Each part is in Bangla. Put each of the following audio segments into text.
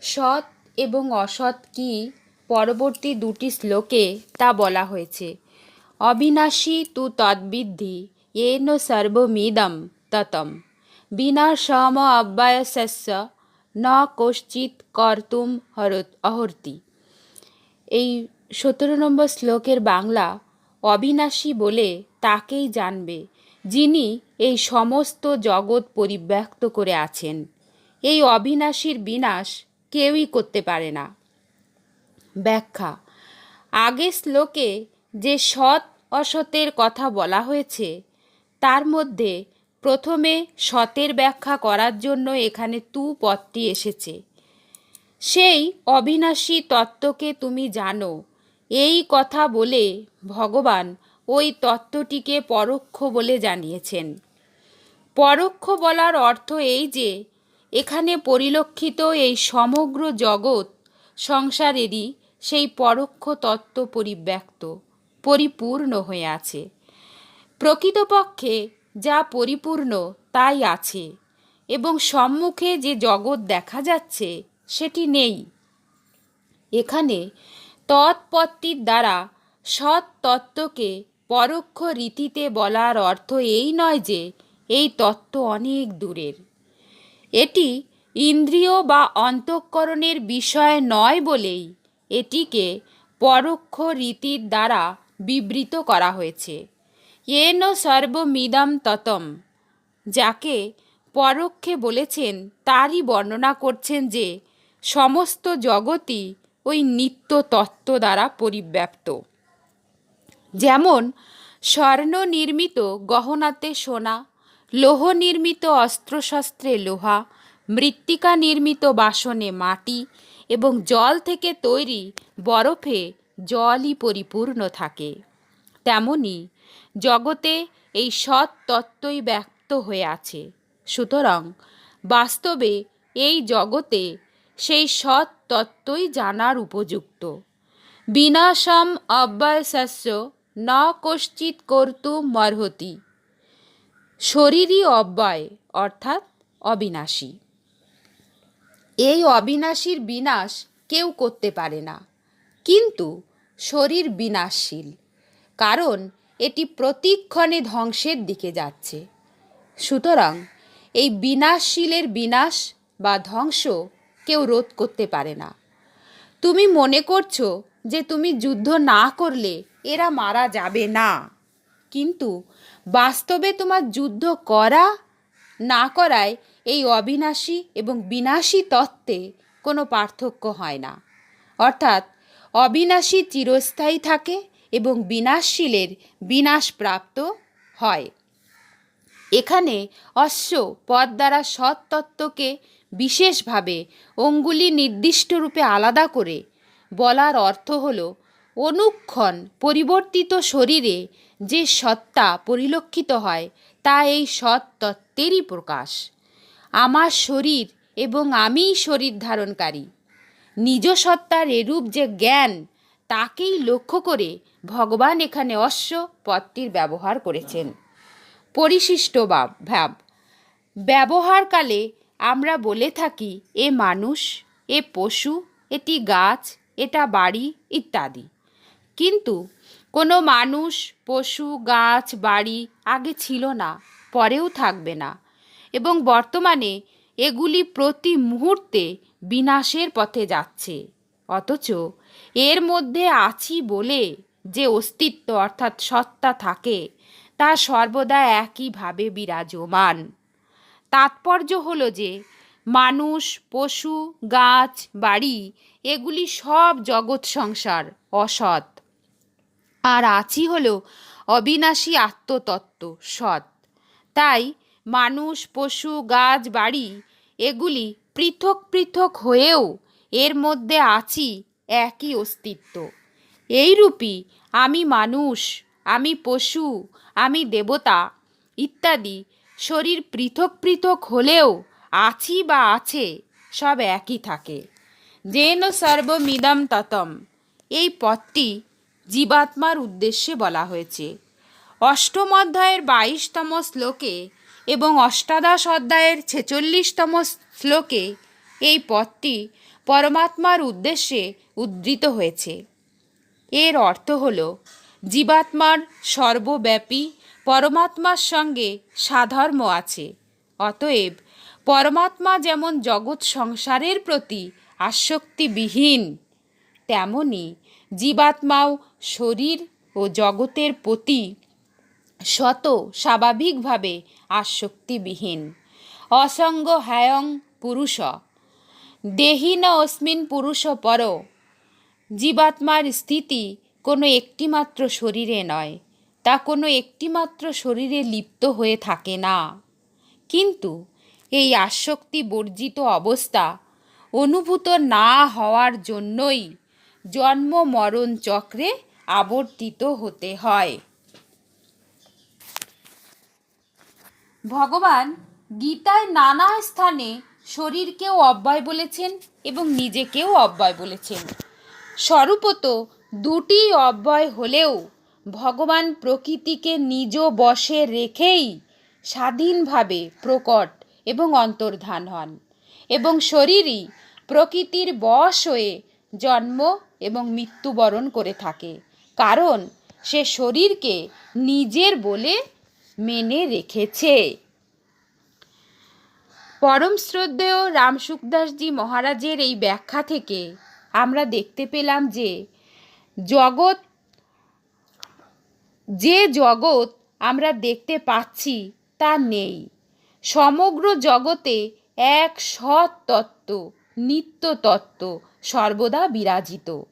সৎ এবং অসৎ কি? পরবর্তী দুটি শ্লোকে তা বলা হয়েছে। অবিনাশী তু তদ্বিদ্ধি येन সর্বমিদম ততম। বিনাশম অব্যয়স্য, ন কশ্চিৎ কর্তুম হরত অহর্তি। এই সতেরো নম্বর শ্লোকের বাংলা অবিনাশী বলে তাকেই জানবে, যিনি এই সমস্ত জগৎ পরিব্যক্ত করে আছেন। এই অবিনাশীর বিনাশ কেউই করতে পারে না। ব্যাখ্যা। আগের শ্লোকে যে সৎ অসতের কথা বলা হয়েছে, তার মধ্যে প্রথমে সতের ব্যাখ্যা করার জন্য এখানে তু পদটি এসেছে। সেই অবিনাশী তত্ত্বকে তুমি জানো, এই কথা বলে ভগবান ওই তত্ত্বটিকে পরোক্ষ বলে জানিয়েছেন। পরোক্ষ বলার অর্থ এই যে এখানে পরিলক্ষিত এই সমগ্র জগৎ সংসারেরই সেই পরোক্ষ তত্ত্ব পরিব্যক্ত, পরিপূর্ণ হয়ে আছে। প্রকৃতপক্ষে যা পরিপূর্ণ তাই আছে এবং সম্মুখে যে জগৎ দেখা যাচ্ছে সেটি নেই। এখানে তৎপত্তির দ্বারা সৎ তত্ত্বকে পরোক্ষ রীতিতে বলার অর্থ এই নয় যে এই তত্ত্ব অনেক দূরের। এটি ইন্দ্রিয় বা অন্তঃকরণের বিষয় নয় বলেই এটিকে পরোক্ষ রীতির দ্বারা বিবৃত করা হয়েছে। এন সর্বমিদম ততম, যাকে পরোক্ষে বলেছেন, তারই বর্ণনা করছেন যে সমস্ত জগতই ওই নিত্য তত্ত্ব দ্বারা পরিব্যাপ্ত। যেমন স্বর্ণ নির্মিত গহনাতে সোনা লৌহ নির্মিত অস্ত্রশস্ত্রে লোহা, মৃত্তিকা নির্মিত বাসনে মাটি এবং জল থেকে তৈরি বরফে জলই পরিপূর্ণ থাকে। তেমনি জগতে এই সৎ তত্ত্বই ব্যক্ত হয়ে আছে। সুতরাং বাস্তবে এই জগতে সেই সৎ তত্ত্বই জানার উপযুক্ত। বিনাশম অব্যয়স্য ন কশ্চিৎ কর্তু মর্হতি। শরীরই অব্যয়, অর্থাৎ অবিনাশী। এই অবিনাশীর বিনাশ কেউ করতে পারে না। কিন্তু শরীর বিনাশশীল, কারণ এটি প্রতিক্ষণে ধ্বংসের দিকে যাচ্ছে। সুতরাং এই বিনাশশীলের বিনাশ বা ধ্বংস কেউ রোধ করতে পারে না। তুমি মনে করছ যে তুমি যুদ্ধ না করলে এরা মারা যাবে না। কিন্তু বাস্তবে তোমার যুদ্ধ করা, না করায় এই অবিনাশী এবং বিনাশী তত্ত্বে কোনো পার্থক্য হয় না। অর্থাৎ, অবিনাশী চিরস্থায়ী থাকে এবং বিনাশশীলের বিনাশপ্রাপ্ত হয়। এখানে অশ্ব পদ দ্বারা সৎতত্ত্বকে বিশেষভাবে অঙ্গুলি নির্দিষ্ট রূপে আলাদা করে বলার অর্থ হল, অনুক্ষণ পরিবর্তিত শরীরে যে সত্তা পরিলক্ষিত হয়, তা এই সৎ তত্ত্বেরই প্রকাশ। আমার শরীর এবং আমিই শরীর ধারণকারী। নিজ সত্তার এরূপ যে জ্ঞান, তাকেই লক্ষ্য করে ভগবান এখানে অশ্ব পদটির ব্যবহার করেছেন। পরিশিষ্ট ভাব ভাব, ব্যবহারকালে আমরা বলে থাকি, এ মানুষ, এ পশু, এটি গাছ, এটা বাড়ি ইত্যাদি। কিন্তু কোনো মানুষ, পশু, গাছ, বাড়ি আগে ছিল না, পরেও থাকবে না এবং বর্তমানে এগুলি প্রতি মুহূর্তে বিনাশের পথে যাচ্ছে। অথচ এর মধ্যে আছি বলে যে অস্তিত্ব অর্থাৎ সত্তা থাকে, তা সর্বদা একইভাবে বিরাজমান। তাৎপর্য হলো যে মানুষ, পশু, গাছ, বাড়ি এগুলি সব জগৎ সংসার, অসৎ। আর আছি হল অবিনাশী আত্মতত্ত্ব, সৎ। তাই মানুষ, পশু, গাছ, বাড়ি এগুলি পৃথক পৃথক হয়েও এর মধ্যে আছি, একই অস্তিত্ব। এইরূপই আমি মানুষ, আমি পশু, আমি দেবতা ইত্যাদি শরীর পৃথক পৃথক হলেও আছি বা আছে, সব একই থাকে। যেন সর্বমিদম ততম। এই পদটি জীবাত্মার উদ্দেশ্যে বলা হয়েছে। অষ্টম অধ্যায়ের বাইশতম শ্লোকে এবং অষ্টাদশ অধ্যায়ের ছেচল্লিশতম শ্লোকে এই পদটি পরমাত্মার উদ্দেশ্যে উদ্ধৃত হয়েছে। এর অর্থ হল, জীবাত্মার সর্বব্যাপী পরমাত্মার সঙ্গে সাধর্ম আছে, অতএব পরমাত্মা যেমন জগৎ সংসারের প্রতি আসক্তিবিহীন, তেমনি জীবাত্মাও শরীর ও জগতের প্রতি শত স্বাভাবিকভাবে আসক্তিবিহীন। অসঙ্গ হ্যায়ং পুরুষ। দেহিন অস্মিন পুরুষ পর। জীবাত্মার স্থিতি কোনো একটিমাত্র শরীরে নয়, তা কোনো একটিমাত্র শরীরে লিপ্ত হয়ে থাকে না। কিন্তু এই আসক্তি বর্জিত অবস্থা অনুভূত না হওয়ার জন্যই জন্ম মরণ চক্রে আবর্তিত হতে হয়। ভগবান গীতায় নানা স্থানে শরীরকেও অব্যয় বলেছেন এবং নিজেকেও অব্যয় বলেছেন। স্বরূপত দুটি অব্যয় হলেও ভগবান প্রকৃতিকে নিজ বশে রেখেই স্বাধীনভাবে প্রকট এবং অন্তর্ধান হন এবং শরীরই প্রকৃতির বশ হয়ে জন্ম এবং মৃত্যুবরণ করে থাকে। কারণ সে শরীরকে নিজের বলে মেনে রেখেছে। পরম শ্রদ্ধেয় রামসুখদাসজি মহারাজের এই ব্যাখ্যা থেকে আমরা দেখতে পেলাম যে জগৎ যে জগৎ আমরা দেখতে পাচ্ছি তা নেই। সমগ্র জগতে এক সৎ তত্ত্ব, নিত্য তত্ত্ব সর্বদা বিরাজিত।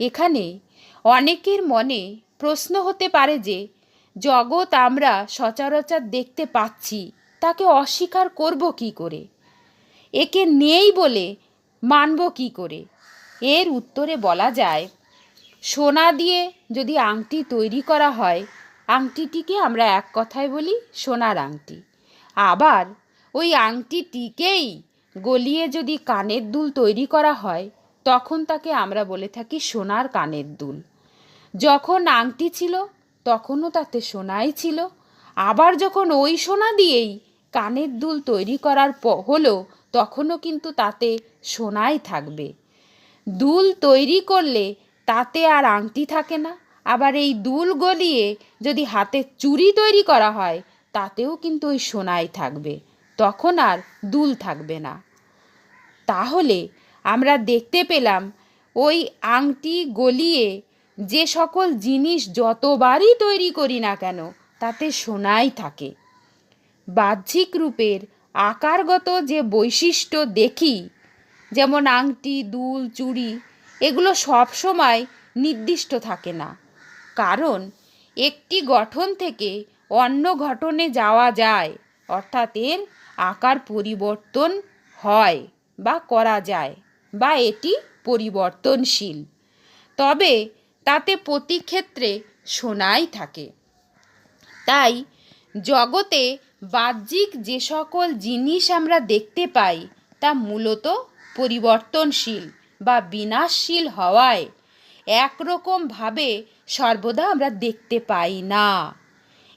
এখানে অনেকের মনে প্রশ্ন হতে পারে যে, জগৎ আমরা সচরাচর দেখতে পাচ্ছি, তাকে অস্বীকার করব কি করে? একে নেই বলে মানব কি করে? এর উত্তরে বলা যায়, সোনা দিয়ে যদি আংটি তৈরি করা হয়, আংটিটিকে আমরা এক কথায় বলি সোনার আংটি। আবার ওই আংটিটিকেই গলিয়ে যদি কানের দুল তৈরি করা হয় তখন তাকে আমরা বলে থাকি সোনার কানের দুল। যখন আংটি ছিল, তখনও তাতে সোনাই ছিল। আবার যখন ওই সোনা দিয়েই কানের দুল তৈরি করার হলো, তখনও কিন্তু তাতে সোনাই থাকবে। দুল তৈরি করলে তাতে আর আংটি থাকে না। আবার এই দুল গলিয়ে যদি হাতে চুড়ি তৈরি করা হয়, তাতেও কিন্তু ওই সোনাই থাকবে। তখন আর দুল থাকবে না। তাহলে আমরা দেখতে পেলাম ওই আংটি গলিয়ে যে সকল জিনিস যতবারই তৈরি করি না কেন, তাতে সোনাই থাকে। বাহ্যিক রূপের আকারগত যে বৈশিষ্ট্য দেখি, যেমন আংটি, দুল, চুড়ি, এগুলো সব সময় নির্দিষ্ট থাকে না। কারণ একটি গঠন থেকে অন্য গঠনে যাওয়া যায়, অর্থাৎ এর আকার পরিবর্তন হয় বা করা যায়। বা এটি পরিবর্তনশীল। তবে তাতে প্রতি ক্ষেত্রে সোনাই থাকে। তাই জগতে বাহ্যিক যে সকল জিনিস আমরা দেখতে পাই, তা মূলত পরিবর্তনশীল বা বিনাশশীল হওয়ায় একরকমভাবে সর্বদা আমরা দেখতে পাই না।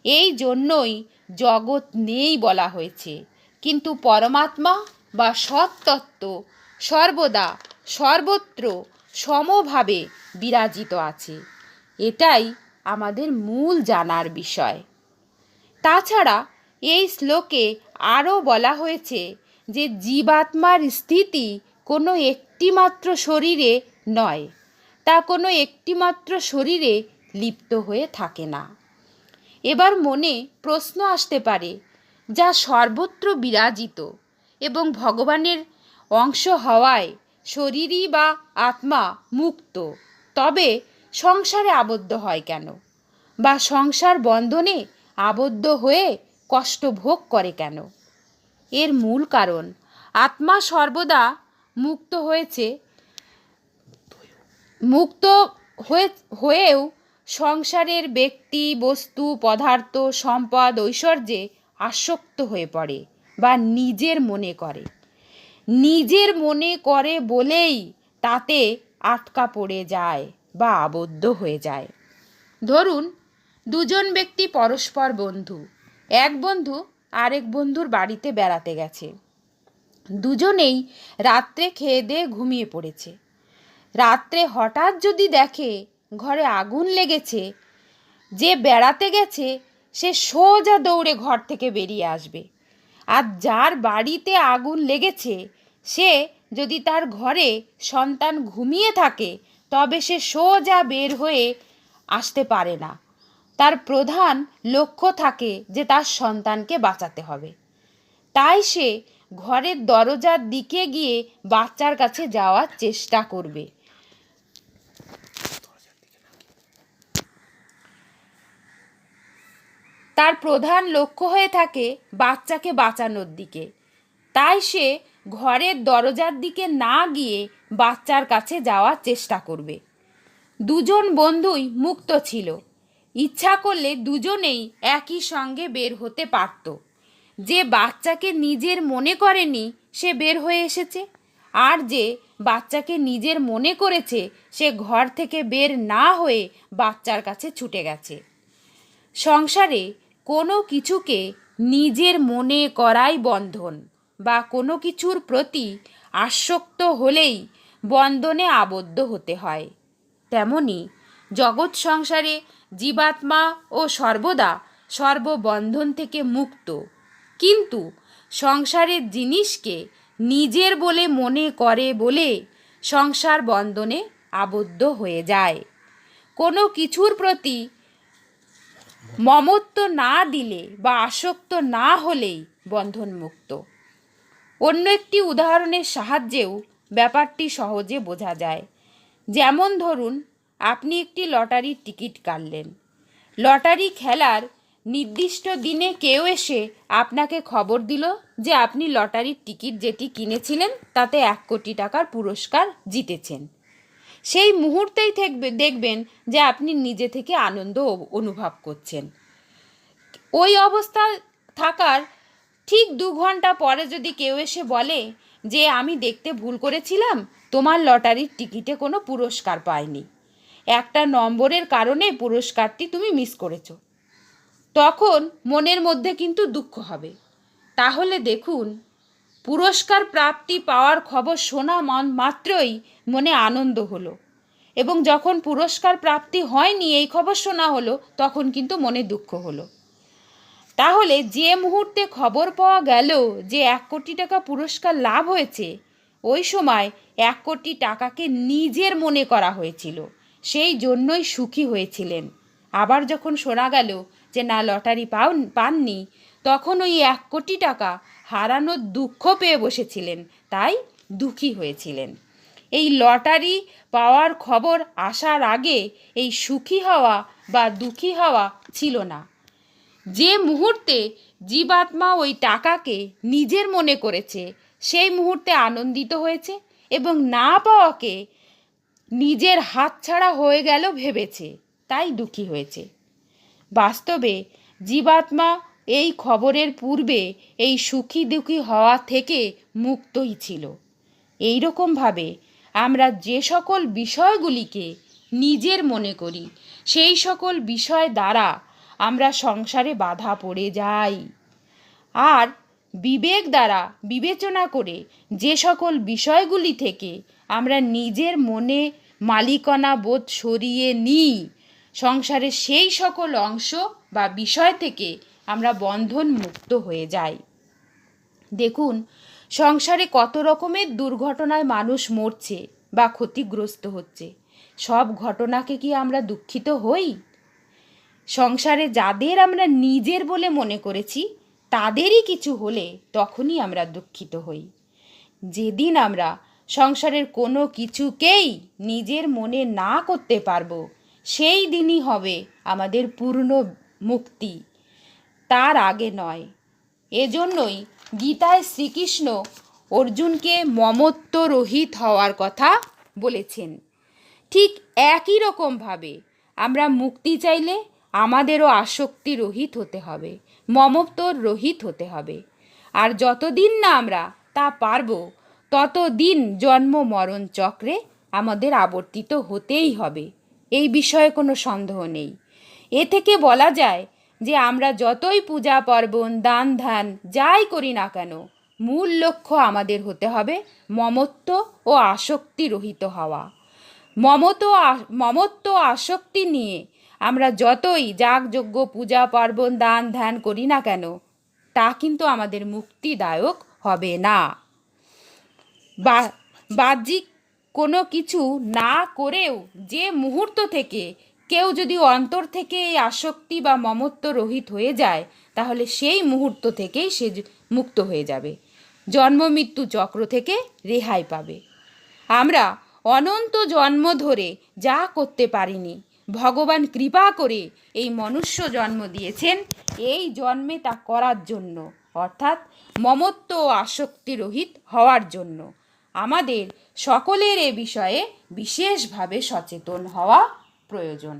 এই জন্যই জগৎ নেই বলা হয়েছে। কিন্তু পরমাত্মা বা সৎতত্ত্ব সর্বদা সর্বত্র সমভাবে বিরাজিত আছে। এটাই আমাদের মূল জানার বিষয়। তাছাড়া এই শ্লোকে আরও বলা হয়েছে যে জীবাত্মার স্থিতি কোনো একটিমাত্র শরীরে নয়, তা কোনো একটিমাত্র শরীরে লিপ্ত হয়ে থাকে না। এবার মনে প্রশ্ন আসতে পারে, যা সর্বত্র বিরাজিত এবং ভগবানের অংশ হওয়ায় শরীরই বা আত্মা মুক্ত। তবে সংসারে আবদ্ধ হয় কেন? বা সংসার বন্ধনে আবদ্ধ হয়ে কষ্ট ভোগ করে কেন? এর মূল কারণ, আত্মা সর্বদা মুক্ত হয়েছে, মুক্ত হয়ে, হয়েও সংসারের ব্যক্তি, বস্তু, পদার্থ, সম্পদ, ঐশ্বর্যে আসক্ত হয়ে পড়ে বা নিজের মনে করে। নিজের মনে করে বলেই তাতে আটকা পড়ে যায় বা আবদ্ধ হয়ে যায়। ধরুন, দুজন ব্যক্তি পরস্পর বন্ধু। এক বন্ধু আরেক বন্ধুর বাড়িতে বেড়াতে গেছে। দুজনেই রাত্রে খেয়ে দিয়ে ঘুমিয়ে পড়েছে। রাত্রে হঠাৎ যদি দেখে ঘরে আগুন লেগেছে, যে বেড়াতে গেছে, সে সোজা দৌড়ে ঘর থেকে বেরিয়ে আসবে। আর যার বাড়িতে আগুন লেগেছে সে যদি তার ঘরে সন্তান ঘুমিয়ে থাকে, তবে সে সোজা বের হয়ে আসতে পারে না। তার প্রধান লক্ষ্য থাকে যে তার সন্তানকে বাঁচাতে হবে। তাই সে ঘরের দরজার দিকে গিয়ে বাচ্চার কাছে যাওয়ার চেষ্টা করবে। তার প্রধান লক্ষ্য হয়ে থাকে বাচ্চাকে বাঁচানোর দিকে। তাই সে ঘরের দরজার দিকে না গিয়ে বাচ্চার কাছে যাওয়ার চেষ্টা করবে। দুজন বন্ধুই মুক্ত ছিল। ইচ্ছা করলে দুজনেই একই সঙ্গে বের হতে পারত। যে বাচ্চাকে নিজের মনে করেনি, সে বের হয়ে এসেছে। আর যে বাচ্চাকে নিজের মনে করেছে, সে ঘর থেকে বের না হয়ে বাচ্চার কাছে ছুটে গেছে। সংসারে কোনো কিছুকে নিজের মনে করাই বন্ধন। বা কোনো কিছুর প্রতি আসক্ত হলেই বন্ধনে আবদ্ধ হতে হয়। তেমনি জগৎ সংসারে জীবাত্মা ও সর্বদা সর্ববন্ধন থেকে মুক্ত। কিন্তু সংসারের জিনিসকে নিজের বলে মনে করে বলে সংসার বন্ধনে আবদ্ধ হয়ে যায়। কোনো কিছুর প্রতি মমত্ব না দিলে বা আসক্ত না হলেই বন্ধনমুক্ত। অন্য একটি উদাহরণের সাহায্যেও ব্যাপারটি সহজে বোঝা যায়। যেমন ধরুন, আপনি একটি লটারির টিকিট কাটলেন। লটারি খেলার নির্দিষ্ট দিনে কেউ এসে আপনাকে খবর দিল যে আপনি লটারির টিকিট যেটি কিনেছিলেন তাতে এক কোটি টাকার পুরস্কার জিতেছেন। সেই মুহূর্তেই থাকবে দেখবেন যে আপনি নিজে থেকে আনন্দ অনুভব করছেন। ওই অবস্থা থাকার ঠিক দু ঘণ্টা পরে যদি কেউ এসে বলে যে, আমি দেখতে ভুল করেছিলাম, তোমার লটারির টিকিটে কোনো পুরস্কার পায়নি একটা নম্বরের কারণে পুরস্কারটি তুমি মিস করেছ। তখন মনের মধ্যে কিন্তু দুঃখ হবে। তাহলে দেখুন, পুরস্কার প্রাপ্তি পাওয়ার খবর শোনা মান মাত্রই মনে আনন্দ হলো এবং যখন পুরস্কার প্রাপ্তি হয়নি, এই খবর শোনা হলো, তখন কিন্তু মনে দুঃখ হলো। তাহলে যে মুহূর্তে খবর পাওয়া গেল যে এক কোটি টাকা পুরস্কার লাভ হয়েছে, ওই সময় এক কোটি টাকাকে নিজের মনে করা হয়েছিল। সেই জন্যই সুখী হয়েছিলেন। আবার যখন শোনা গেল যে না লটারি পাও, পাননি, তখন ওই এক কোটি টাকা হারানোর দুঃখ পেয়ে বসেছিলেন, তাই দুঃখী হয়েছিলেন। এই লটারি পাওয়ার খবর আসার আগে এই সুখী হওয়া বা দুঃখী হওয়া ছিল না। যে মুহূর্তে জীবাত্মা ওই টাকাকে নিজের মনে করেছে, সেই মুহূর্তে আনন্দিত হয়েছে এবং না পাওয়াকে নিজের হাতছাড়া হয়ে গেল ভেবেছে, তাই দুঃখী হয়েছে। বাস্তবে জীবাত্মা এই খবরের পূর্বে এই সুখী দুঃখী হওয়া থেকে মুক্তই ছিল। এই রকমভাবে আমরা যে সকল বিষয়গুলিকে নিজের মনে করি, সেই সকল বিষয় দ্বারা আমরা সংসারে বাধা পড়ে যাই। আর বিবেক দ্বারা বিবেচনা করে যে সকল বিষয়গুলি থেকে আমরা নিজের মনে মালিকানা বোধ সরিয়ে নিই, সংসারের সেই সকল অংশ বা বিষয় থেকে আমরা বন্ধন মুক্ত হয়ে যাই। দেখুন, সংসারে কত রকমের দুর্ঘটনায় মানুষ মরছে বা ক্ষতিগ্রস্ত হচ্ছে। সব ঘটনাকে কি আমরা দুঃখিত হই? সংসারে যাদের আমরা নিজের বলে মনে করেছি, তাদেরই কিছু হলে তখনই আমরা দুঃখিত হই। যেদিন আমরা সংসারের কোনো কিছুকেই নিজের মনে না করতে পারব, সেই দিনই হবে আমাদের পূর্ণ মুক্তি। তার আগে নয়, এজন্যই গীতায় শ্রীকৃষ্ণ অর্জুনকে মমত্ব রহিত হওয়ার কথা বলেছেন। ঠিক একই রকমভাবে আমরা মুক্তি চাইলে আমাদেরও আসক্তি রহিত হতে হবে, মমত্বর রহিত হতে হবে। আর যতদিন না আমরা তা পারব, ততদিন জন্ম মরণ চক্রে আমাদের আবর্তিত হতেই হবে, এই বিষয়ে কোনো সন্দেহ নেই। এ থেকে বলা যায় যে আমরা যতই পূজা, পার্বণ, দান ধ্যান যাই করি না কেন, মূল লক্ষ্য আমাদের হতে হবে মমত্ব ও আসক্তি রহিত হওয়া। মমত মমত্ব আসক্তি নিয়ে আমরা যতই যাগযজ্ঞ, পূজা, পার্বণ, দান, ধ্যান করি না কেন, তা কিন্তু আমাদের মুক্তিদায়ক হবে না। বা, বাহ্যিক কোনো কিছু না করেও যে মুহূর্ত থেকে কেউ যদি অন্তর থেকে এই আসক্তি বা মমত্ব রহিত হয়ে যায়, তাহলে সেই মুহূর্ত থেকেই সে মুক্ত হয়ে যাবে। জন্ম, মৃত্যু চক্র থেকে রেহাই পাবে। আমরা অনন্ত জন্ম ধরে যা করতে পারিনি ভগবান কৃপা করে এই মনুষ্য জন্ম দিয়েছেন, এই জন্মে তা করার জন্য, অর্থাৎ মমত্ব ও আসক্তি রহিত হওয়ার জন্য। আমাদের সকলের এ বিষয়ে বিশেষভাবে সচেতন হওয়া প্রয়োজন।